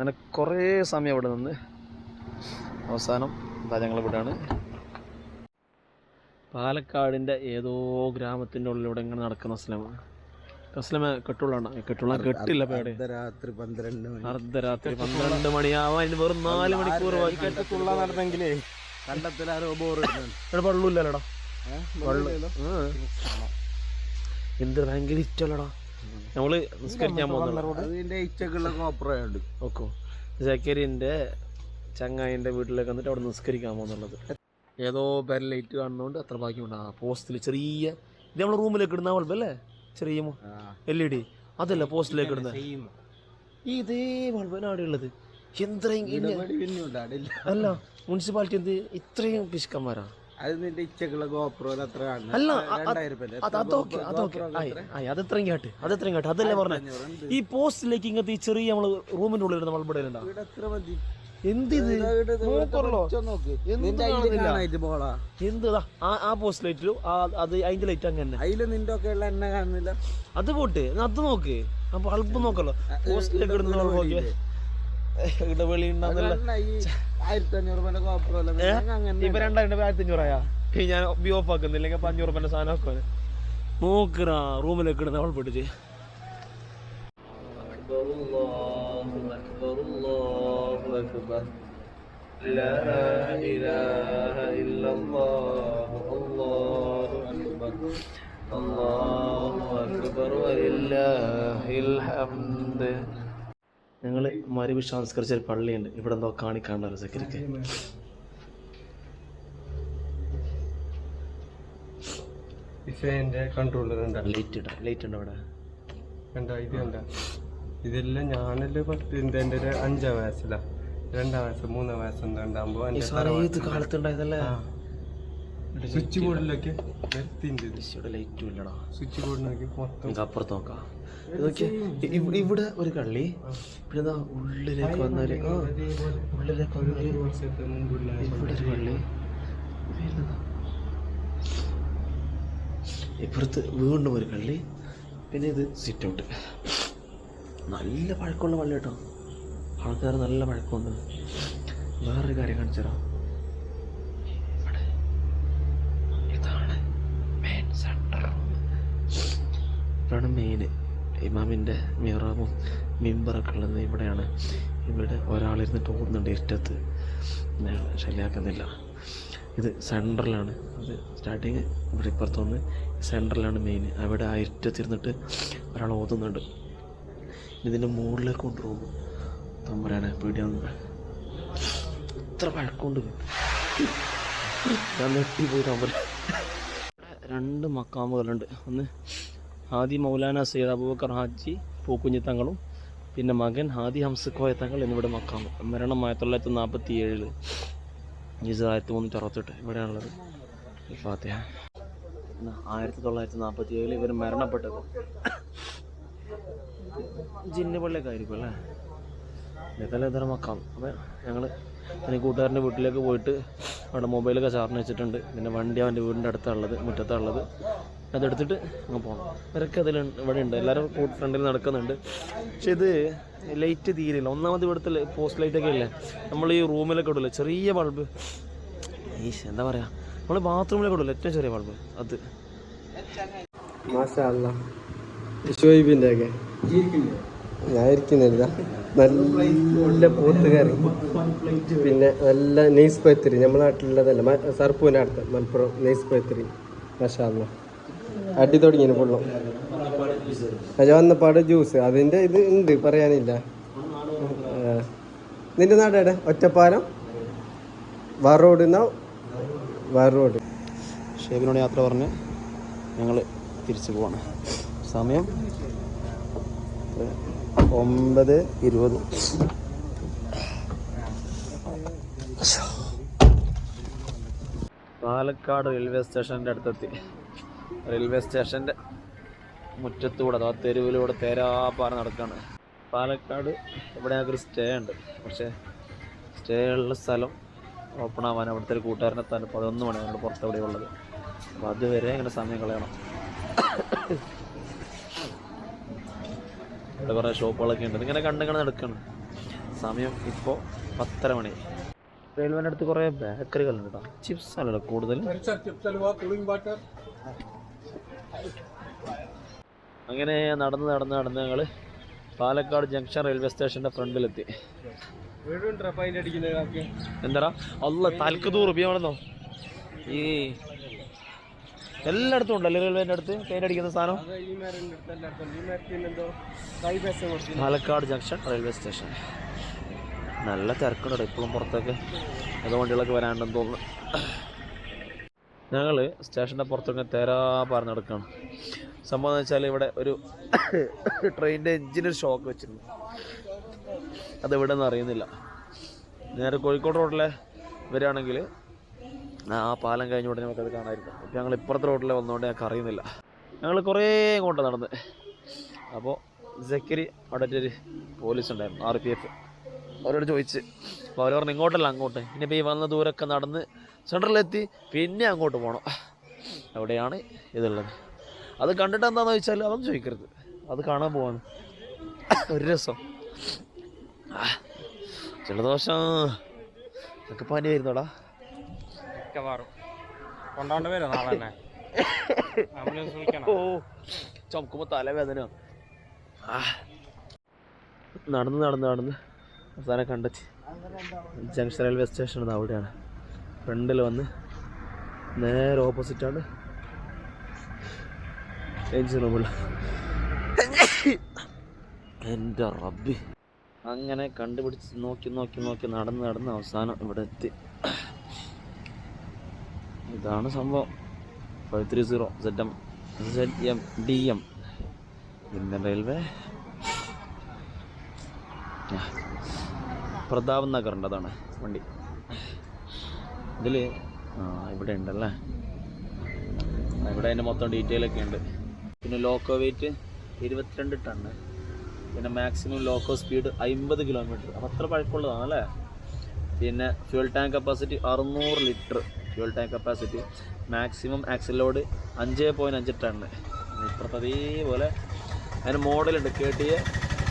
അങ്ങനെ കുറേ സമയം അവിടെ നിന്ന് അവസാനം എന്താ ഞങ്ങൾ ഇവിടെയാണ്. പാലക്കാടിന്റെ ഏതോ ഗ്രാമത്തിന്റെ ഉള്ളിലൂടെ ഇങ്ങനെ നടക്കുന്ന സ്ഥലമാണ് അസ്ലമ കെട്ടുള്ളാണ് കെട്ടുള്ള കെട്ടില്ല പേടെ. അർദ്ധരാത്രി പന്ത്രണ്ട് മണി. അർദ്ധരാത്രി പന്ത്രണ്ട് മണിയാവാൻ ഇനി വെറും നാല് മണിക്കൂർ കെട്ടുള്ള നടന്നെങ്കിലേ കണ്ടത്തിലാരോ ബോർ ഇവിടെ വെള്ളമില്ലല്ലോടാ. എന്ത് ഭയങ്കര ഇഷ്ടമല്ലടാ. നമ്മൾ നിസ്കരിക്കാൻ പോകുന്നുണ്ട് അതിന്റെ ചങ്ങായിന്റെ വീട്ടിലേക്ക് വന്നിട്ട് അവിടെ നിസ്കരിക്കാൻ പോകുന്നുള്ളത്. ഏതോ പേരെ ലൈറ്റ് കാണുന്നതുകൊണ്ട് അത്ര ബാക്കിയുണ്ട്. ആ പോസ്റ്റിൽ ചെറിയ ഇത് നമ്മൾ റൂമിലേക്ക് ഇടുന്ന ബൾബ് അല്ലേ? ചെറിയ എൽ ഇ ഡി. അതല്ല പോസ്റ്റിലേക്ക് ഇടുന്ന? ഇതേ ബൾബാണ് അവിടെ ഉള്ളത്. ഇങ്ങനെ- അല്ല മുനിസിപ്പാലിറ്റി എന്ത് ഇത്രയും പിശുക്കന്മാരാ? അത് നിന്റെ ഇച്ചക്കുള്ള ഗോപ്രോയിൽ അത്ര അല്ല അത് അതൊക്കെ അതൊക്കെ. കേട്ട് അതല്ലേ പറഞ്ഞേ? ഈ പോസ്റ്റിലേക്ക് ഇങ്ങനത്തെ ഈ ചെറിയ നമ്മൾ റൂമിന്റെ ഉള്ളിൽ നമ്മൾ ഇവിടെ എന്തിത് എന്ത് ആ പോസ്റ്റ് ലൈറ്റിലും അത് അതിന്റെ ലൈറ്റ് അങ്ങനെ തന്നെ. അതിൽ നിന്റെ ഒക്കെ ഉള്ള എണ്ണ കാണുന്നില്ല. അത് പോട്ട്. അത് നോക്ക്. അപ്പൊ അല്പം നോക്കല്ലോ. പോസ്റ്റിലേക്ക് ഇടുന്ന ഇടവേളി ഇപ്പൊ രണ്ടായിരം രൂപ ആയിരത്തി അഞ്ഞൂറായാ ഞാൻ ബി ഓഫ് ആക്കുന്നില്ലെങ്കിൽ അപ്പൊ അഞ്ഞൂറ് രൂപ സാധനം ആക്കുവാന് നോക്കറാ റൂമിലേക്ക് ഇടുന്ന അവൾ പിടിച്ച്. ഞങ്ങൾ മരുവി സംസ്കരിച്ച ഒരു പള്ളിയുണ്ട്. ഇവിടെ എന്തോ കാണിക്കാണ്ടോ സെക്യൂരിക്ക് ഫാന്റെ കൺട്രോളർ ലൈറ്റ് ഇടാം. ലൈറ്റ് ഉണ്ടോ അവിടെ? കണ്ടോ? ഇത് കണ്ട? ഇതെല്ലാം ഞാനല്ലേ പത്ത് എന്റെ ഒരു അഞ്ചാം വയസ്സിലാ. രണ്ടാം വയസ്സ് മൂന്നാം വയസ്സ് എന്താ ഉണ്ടാകുമ്പോ ഈ സാധനം ഏത് കാലത്ത് ഉണ്ടായതല്ലേ സ്വിച്ച് ബോർഡിലൊക്കെ ലൈറ്റും ഇല്ലടാ. സ്വിച്ച് ബോർഡിനൊക്കെ നോക്കി നമുക്ക് അപ്പുറത്ത് നോക്കാം. ഇത് ഇ- ഇവ- ഇവിടെ ഒരു കള്ളി പിന്നെ ഉള്ളിലേക്ക് വന്നാൽ ആ, ഉള്ളിലേക്ക് വന്നൊരു ഇവിടെ ഒരു കള്ളി. ഇപ്പുറത്ത് വീണ്ടും ഒരു കള്ളി പിന്നെ ഇത് സിറ്റ് ഔട്ട് നല്ല പഴക്കമുള്ള പള്ളി കേട്ടോ. ആൾക്കാർ നല്ല പഴക്കമുണ്ട്. വേറൊരു കാര്യം കാണിച്ചു തരാം ഇവിടെ ഇതാണ് മെയിൻ സെന്റർ ഇവിടെയാണ് മെയിൻ ഇമാമിന്റെ മിറാമും മിമ്പറൊക്കെ ഉള്ളത് ഇവിടെയാണ്. ഇവിടെ ഒരാളിരുന്നിട്ട് ഓടുന്നുണ്ട് ഇഷ്ടത്ത് ശല്യാക്കുന്നില്ല ഇത് സെൻട്രലാണ് അത് സ്റ്റാർട്ടിങ് ഇവിടെ ഇപ്പുറത്തുനിന്ന് സെൻട്രലാണ് മെയിൻ അവിടെ ആ ഇഷ്ടത്തിരുന്നിട്ട് ഒരാൾ ഓതുന്നുണ്ട്. ഇതിന്റെ മുകളിലേക്ക് കൊണ്ടുപോകും തമ്പരാണ് പേടിയാവുന്നത് ഇത്ര വഴക്കൊണ്ട്. ഞാൻ നെട്ടിപ്പോയി തമ്പര രണ്ട് മക്കാമുകളുണ്ട്. ഒന്ന് ഹാദി മൗലാന സയ്യിദ് അബൂബക്കർ ഹാജി പൂക്കുഞ്ഞി തങ്ങളും പിന്നെ മകൻ ഹാദി ഹംസക്കോയ തങ്ങൾ എന്നിവിടെ മക്കാമ്. മരണം ആയിരത്തി തൊള്ളായിരത്തി നാൽപ്പത്തി ഏഴിൽ ജിസ് ആയിരത്തി മുന്നൂറ്റി അറുപത്തെട്ട്. ഇവിടെയാണുള്ളത്. ആയിരത്തി തൊള്ളായിരത്തി നാൽപ്പത്തി ഏഴിൽ ഇവർ മരണപ്പെട്ടത്. ജിന്ന് പള്ളിയൊക്കെ ആയിരിക്കും അല്ലേ? ഇതര മക്കാം അപ്പം ഞങ്ങൾ എനിക്ക് കൂട്ടുകാരന്റെ വീട്ടിലേക്ക് പോയിട്ട് അവിടെ മൊബൈലൊക്കെ ചാർജ് വെച്ചിട്ടുണ്ട്. പിന്നെ വണ്ടി അവന്റെ വീടിന്റെ അടുത്താണുള്ളത് മുറ്റത്തുള്ളത് അതെടുത്തിട്ട് അങ്ങ് പോകണം ഇവരൊക്കെ അതിൽ ഇവിടെ ഉണ്ട്. എല്ലാവരും ഫ്രണ്ടിൽ നടക്കുന്നുണ്ട്. പക്ഷെ ഇത് ലൈറ്റ് തീരില്ല ഒന്നാമത് ഇവിടുത്തെ പോസ്റ്റ് ലൈറ്റൊക്കെ ഇല്ലേ? നമ്മൾ ഈ റൂമിലൊക്കെ ഇടില്ലേ ചെറിയ ബൾബ്. ഈശ് എന്താ പറയുക നമ്മൾ ബാത്റൂമിലൊക്കെ ഇടില്ല ഏറ്റവും ചെറിയ ബൾബ്. അത്. ഒക്കെ ഞാൻ ഇരിക്കുന്നില്ല നല്ല പോത്ത് കറി പിന്നെ നല്ല നെയ്സ് പൈത്തിരി നമ്മുടെ നാട്ടിലുള്ളതല്ല സർപ്പൂവിന്റെ അടുത്ത്. മലപ്പുറം നെയ്സ് പൈത്തിരി മഷാല്ല അടി തുടങ്ങിന് ഫുള്ളും അത് വന്നപ്പാട് ജ്യൂസ് അതിന്റെ ഇത് ഉണ്ട് പറയാനില്ല. നിന്റെ നാടേടെ ഒറ്റപ്പാലം? വറോഡ് എന്നാ വാറോഡ് ഷേബിനോട് യാത്ര പറഞ്ഞ് ഞങ്ങൾ തിരിച്ചു പോവാണ്. സമയം? ഒമ്പത് ഇരുപത്. പാലക്കാട് റെയിൽവേ സ്റ്റേഷന്റെ അടുത്തെത്തി. റെയിൽവേ സ്റ്റേഷന്റെ മുറ്റത്തൂടെ അഥവാ തെരുവിലൂടെ തേരാപ്പാറ നടക്കുകയാണ് പാലക്കാട് ഇവിടെ ഞങ്ങൾക്ക് സ്റ്റേ ഉണ്ട്. പക്ഷേ സ്റ്റേ ഉള്ള സ്ഥലം ഓപ്പൺ ആവാൻ അവിടുത്തെ ഒരു കൂട്ടുകാരനെ തന്നെ പതിനൊന്ന് മണിയാണ് പുറത്ത് എവിടെ ഉള്ളത്. അപ്പോൾ അതുവരെ ഇങ്ങനെ സമയം കളയണം. ഇവിടെ കുറേ ഷോപ്പുകളൊക്കെ ഉണ്ട്. ഇങ്ങനെ കണ്ടിങ്ങനെ നടക്കണം. സമയം ഇപ്പോൾ പത്തര മണി. റെയിൽവേന്റെ അടുത്ത് കുറേ ബേക്കറികളുണ്ട് കേട്ടോ. ചിപ്സ് അല്ലല്ലോ കൂടുതൽ. അങ്ങനെ നടന്ന് നടന്ന് നടന്ന് ഞങ്ങൾ പാലക്കാട് ജംഗ്ഷൻ റെയിൽവേ സ്റ്റേഷന്റെ ഫ്രണ്ടിലെത്തി. വീടുണ്ടോ പൈന്റ് അടിക്കുന്നത് എന്താ അല്ല തലക്ക് റുപ്യാണെന്നോ ഈ എല്ലായിടത്തും ഉണ്ടല്ലേ റെയിൽവേന്റെ അടുത്ത്? പെയിന്റ് അടിക്കുന്ന സാധനം? Palakkad junction railway station. നല്ല തിരക്കുണ്ടോ ഇപ്പോഴും പുറത്തൊക്കെ. ഏതോ വണ്ടികളൊക്കെ വരാണ്ടെന്ന് തോന്നുന്നു. ഞങ്ങൾ സ്റ്റേഷന്റെ പുറത്തൊക്കെ തേരാ പറഞ്ഞ് നടക്കുകയാണ് സംഭവം എന്ന് വെച്ചാൽ ഇവിടെ ഒരു ട്രെയിനിന്റെ എഞ്ചിനൊരു ഷോക്ക് വെച്ചിരുന്നു. അത് എവിടെ നിന്ന് അറിയുന്നില്ല. നേരെ കോഴിക്കോട് റോഡിലെ വരികയാണെങ്കിൽ ആ പാലം കഴിഞ്ഞ ഉടനെ നമുക്കത് കാണാമായിരുന്നു. ഇപ്പം ഞങ്ങൾ ഇപ്പുറത്തെ റോഡിലെ വന്നുകൊണ്ട് ഞങ്ങൾക്ക് അറിയുന്നില്ല. ഞങ്ങൾ കുറേ ഇങ്ങോട്ട് നടന്ന്. അപ്പോൾ ജക്കിരി അവിടെ ഒരു പോലീസ് ഉണ്ടായിരുന്നു ആർ പി എഫ്. അവരോട് ചോദിച്ച്. അപ്പോൾ അവർ പറഞ്ഞു ഇങ്ങോട്ടല്ല അങ്ങോട്ട്. ഇനിയിപ്പോൾ ഈ വന്ന ദൂരമൊക്കെ നടന്ന് സെന്ററിലെത്തി പിന്നെ അങ്ങോട്ട് പോകണം അവിടെയാണ് ഇതുള്ളത്. അത് കണ്ടിട്ട് എന്താണെന്ന് വെച്ചാൽ അതൊന്നും ചോദിക്കരുത്. അത് കാണാൻ പോവാണ്. ഒരു രസം. ജലദോഷം. ഒക്കെ പനി വരുന്നോടാ. മിക്കവാറും. കൊണ്ടോണ്ട് വരും നാളെ തന്നെ? ഓ ചുമക്കുമ്പോൾ തലവേദന. നടന്ന് നടന്ന് നടന്ന് അവസാനം കണ്ടെത്തി. ജംഗ്ഷൻ റെയിൽവേ സ്റ്റേഷൻ അവിടെയാണ്. ഫ്രണ്ടിൽ വന്ന് നേരെ ഓപ്പോസിറ്റാണ്. എഞ്ചിൻ റൂമുള്ള എന്റെ റബ്ബി. അങ്ങനെ കണ്ടുപിടിച്ച് നോക്കി നോക്കി നോക്കി നടന്ന് നടന്ന് അവസാനം ഇവിടെ എത്തി. ഇതാണ് സംഭവം. Five three zero Z M Z M D M Indian railway. Pratap നഗറിന്റെ അതാണ് വണ്ടി. ഇതിൽ ഇവിടെ ഉണ്ടല്ലേ? ഇവിടെ അതിന്റെ മൊത്തം ഡീറ്റെയിൽ ഒക്കെ ഉണ്ട്. പിന്നെ ലോക്കോ വെയിറ്റ് ഇരുപത്തിരണ്ട് ടണ്ണ് പിന്നെ മാക്സിമം ലോക്കോ സ്പീഡ് അമ്പത് കിലോമീറ്റർ അപ്പം അത്ര പഴക്കമുള്ളതാണ് അല്ലേ? പിന്നെ ഫ്യൂൽ ടാങ്ക് കപ്പാസിറ്റി അറുന്നൂറ് litre fuel tank capacity maximum axle load അഞ്ച് പോയിന്റ് അഞ്ച് ടണ്ണ് ഇപ്പുറത്ത് അതേപോലെ അതിന് മോഡലുണ്ട് K T A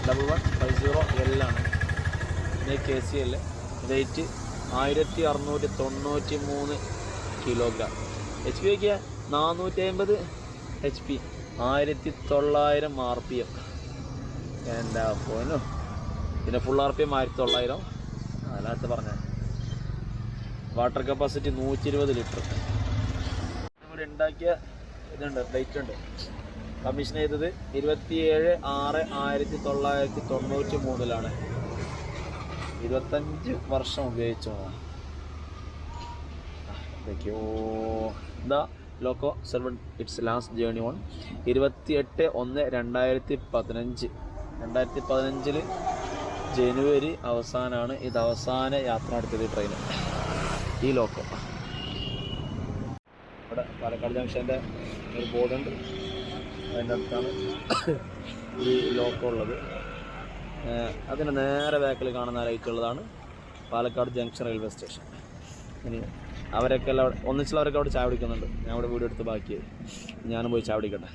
double one five zero എല്ലാണ് പിന്നെ കെ സി എൽ വെയിറ്റ് ആയിരത്തി അറുന്നൂറ്റി തൊണ്ണൂറ്റി മൂന്ന് കിലോഗ്രാം. എച്ച് പി ഒക്കെ നാനൂറ്റി അമ്പത് എച്ച് പി ആയിരത്തി തൊള്ളായിരം ആർ പി എം എന്താ പോനോ പിന്നെ ഫുൾ ആർ പി എം ആയിരത്തി തൊള്ളായിരം അതിനകത്ത് പറഞ്ഞ. വാട്ടർ കപ്പാസിറ്റി നൂറ്റി ഇരുപത് ലിറ്റർ ഇവിടെ ഉണ്ടാക്കിയ ഇതുണ്ട് ഡേറ്റ് ഉണ്ട്. കമ്മീഷൻ ചെയ്തത് ഇരുപത്തിയേഴ് ആറ് ആയിരത്തി തൊള്ളായിരത്തി തൊണ്ണൂറ്റി മൂന്നിലാണ് ഇരുപത്തഞ്ച് വർഷം ഉപയോഗിച്ചു എന്തൊക്കെയോ എന്താ loco serving it's last journey on ഇരുപത്തിയെട്ട് ഒന്ന് രണ്ടായിരത്തി പതിനഞ്ച്. രണ്ടായിരത്തി പതിനഞ്ചിൽ ജനുവരി അവസാനമാണ് ഇത് അവസാന യാത്ര നടത്തിയത് ട്രെയിൻ ഈ ലോക്കോ. ഇവിടെ പാലക്കാട് ജംഗ്ഷന്റെ ഒരു ബോർഡുണ്ട് അതിന്റെ അടുത്താണ് ഈ ലോക്കോ ഉള്ളത്. അതിന് നേരെ ബാക്കിൽ കാണുന്ന ലൈറ്റുള്ളതാണ് പാലക്കാട് ജംഗ്ഷൻ റെയിൽവേ സ്റ്റേഷൻ ഇനി അവരൊക്കെ എല്ലാം അവിടെ ഒന്നിച്ചുള്ളവരൊക്കെ അവിടെ ചായ കുടിക്കുന്നുണ്ട്. ഞാൻ അവിടെ വീഡിയോ എടുത്ത് ബാക്കി ഞാനും പോയി ചായ കുടിക്കട്ടെ.